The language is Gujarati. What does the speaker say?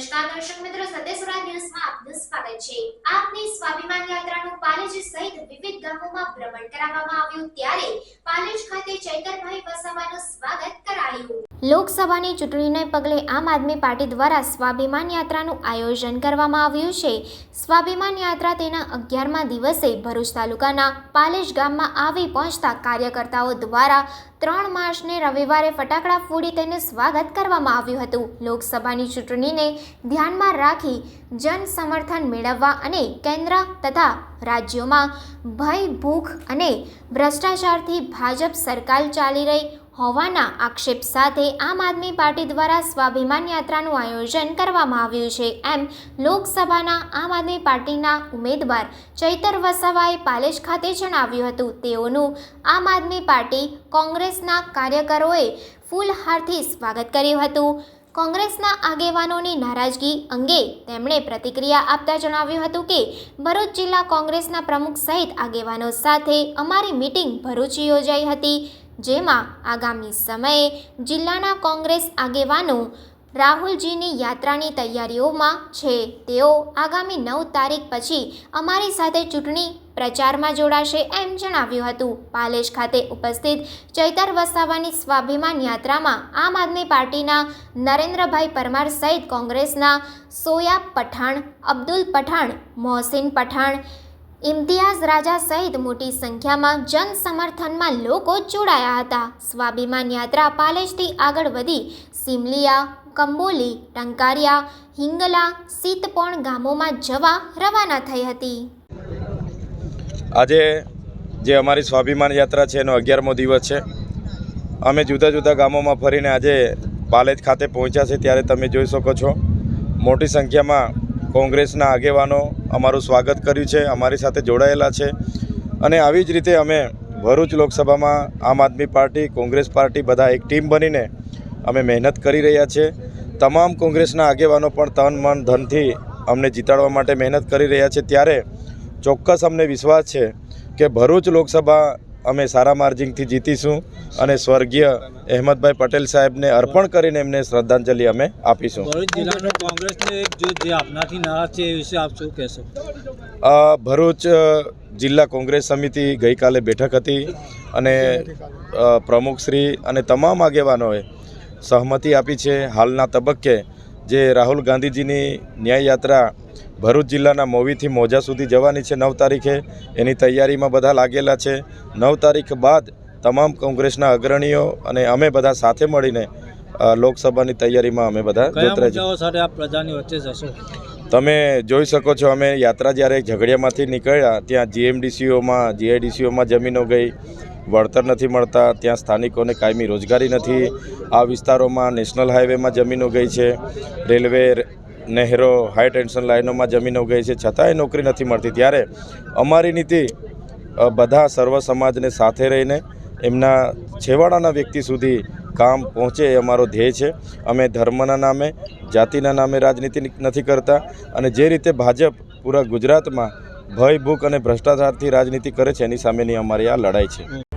દર્શક મિત્રો સંદેશોરા ન્યૂઝમાં આપનું સ્વાગત છે. આપની સ્વાભિમાન યાત્રાનું પાલેજ સહિત વિવિધ ગામોમાં ભ્રમણ કરાવવામાં આવ્યું, ત્યારે પાલેજ ખાતે ચૈતરભાઈ વસાવાનું સ્વાગત કરાયું. લોકસભાની ચૂંટણીને પગલે આમ આદમી પાર્ટી દ્વારા સ્વાભિમાન યાત્રાનું આયોજન કરવામાં આવ્યું છે. સ્વાભિમાન યાત્રા તેના અગિયારમા દિવસે ભરૂચ તાલુકાના પાલેજ ગામમાં આવી પહોંચતા કાર્યકર્તાઓ દ્વારા ત્રણ માર્ચને રવિવારે ફટાકડા ફોડી તેનું સ્વાગત કરવામાં આવ્યું હતું. લોકસભાની ચૂંટણીને ધ્યાનમાં રાખી જન સમર્થન મેળવવા અને કેન્દ્ર તથા રાજ્યોમાં ભય, ભૂખ અને ભ્રષ્ટાચારથી ભાજપ સરકાર ચાલી રહી હોવાના આક્ષેપ સાથે આમ આદમી પાર્ટી દ્વારા સ્વાભિમાન યાત્રાનું આયોજન કરવામાં આવ્યું છે. એમ લોકસભાના આમ આદમી પાર્ટીના ઉમેદવાર ચૈતર વસાવાએ પાલેજ ખાતે જણાવ્યું હતું. તેઓનું આમ આદમી પાર્ટી કોંગ્રેસના કાર્યકરોએ ફૂલહારથી સ્વાગત કર્યું હતું. કોંગ્રેસના આગેવાનોની નારાજગી અંગે તેમણે પ્રતિક્રિયા આપતા જણાવ્યું હતું કે, ભરૂચ જિલ્લા કોંગ્રેસના પ્રમુખ સહિત આગેવાનો સાથે અમારી મિટિંગ ભરૂચ યોજાઈ હતી. જેમાં આગામી સમયે જિલ્લાના કોંગ્રેસ આગેવાનો રાહુલજીની યાત્રાની તૈયારીઓમાં છે. તેઓ આગામી નવ તારીખ પછી અમારી સાથે ચૂંટણી પ્રચારમાં જોડાશે એમ જણાવ્યું હતું. પાલેજ ખાતે ઉપસ્થિત ચૈતર વસાવાની સ્વાભિમાન યાત્રામાં આમ આદમી પાર્ટીના નરેન્દ્રભાઈ પરમાર સહિત કોંગ્રેસના સોયા પઠાણ, અબ્દુલ પઠાણ, મોહસિન પઠાણ ઇમ્તિયાઝ રાજા સહિત મોટી સંખ્યામાં જન સમર્થનમાં લોકો જોડાયા હતા. સ્વાભિમાન યાત્રા પાલેજથી આગળ વધી સિમલિયા, કંબોલી, ટંકારિયા, હિંગલા, સીતપોણ ગામોમાં જવા રવાના થઈ હતી. આજે જે અમારી સ્વાભિમાન યાત્રા છે એનો અગિયારમો દિવસ છે. અમે જુદા જુદા ગામોમાં ફરીને આજે પાલેજ ખાતે પહોંચ્યા છે, ત્યારે તમે જોઈ શકો છો. મોટી સંખ્યામાં કોંગ્રેસના આગેવાનો અમારું સ્વાગત કર્યું છે, અમારી સાથે જોડાયેલા છે. અને આવી જ રીતે અમે ભરૂચ લોકસભામાં આમ આદમી પાર્ટી, કોંગ્રેસ પાર્ટી બધા એક ટીમ બનીને અમે મહેનત કરી રહ્યા છે. તમામ કોંગ્રેસના આગેવાનો પણ તન, મન, ધનથી અમને જીતાડવા માટે મહેનત કરી રહ્યા છે. ત્યારે ચોક્કસ અમને વિશ્વાસ છે કે ભરૂચ લોકસભા અમે સારા માર્જિનથી જીતીશું અને સ્વર્ગીય અહેમદભાઈ પટેલ સાહેબને અર્પણ કરીને એમને શ્રદ્ધાંજલિ અમે આપીશું. ભરૂચ જિલ્લાનો કોંગ્રેસનો એક જૂથ જે આપનાથી નારાજ છે એ વિશે આપ શું કહેશો? ભરૂચ જિલ્લા કોંગ્રેસ સમિતિ ગઈકાલે બેઠક હતી અને પ્રમુખશ્રી અને તમામ આગેવાનોએ સહમતિ આપી છે. હાલના તબક્કે જે રાહુલ ગાંધીજીની ન્યાય યાત્રા ભરૂચ જિલ્લાના મોવીથી મોજા સુધી જવાની છે નવ તારીખે. એની તૈયારીમાં બધા લાગેલા છે. નવ તારીખ બાદ તમામ કોંગ્રેસના અગ્રણીઓ અને અમે બધા સાથે મળીને લોકસભાની તૈયારીમાં અમે બધા પ્રજાની વચ્ચે જશો? તમે જોઈ શકો છો અમે યાત્રા જ્યારે ઝઘડિયામાંથી નીકળ્યા ત્યાં જીએમડીસીઓમાં જીઆઈડીસીઓમાં જમીનો ગઈ. વળતર નથી મળતા, ત્યાં સ્થાનિકોને કાયમી રોજગારી નથી. આ વિસ્તારોમાં નેશનલ હાઈવેમાં જમીનો ગઈ છે, રેલવે, નહેરો, હાઈ ટેન્શન લાઈનોમાં જમીનો ગઈ છે, છતાંય નોકરી નથી મળતી. ત્યારે અમારી નીતિ બધા સર્વ સમાજને સાથે રહીને એમના છેવાડાના વ્યક્તિ સુધી કામ પહોંચે એ અમારો ધ્યેય છે. અમે ધર્મના નામે, જાતિના નામે રાજનીતિ નથી કરતા અને જે રીતે ભાજપ પૂરા ગુજરાતમાં ભય, ભૂખ અને ભ્રષ્ટાચારથી રાજનીતિ કરે છે, એની સામેની અમારી આ લડાઈ છે.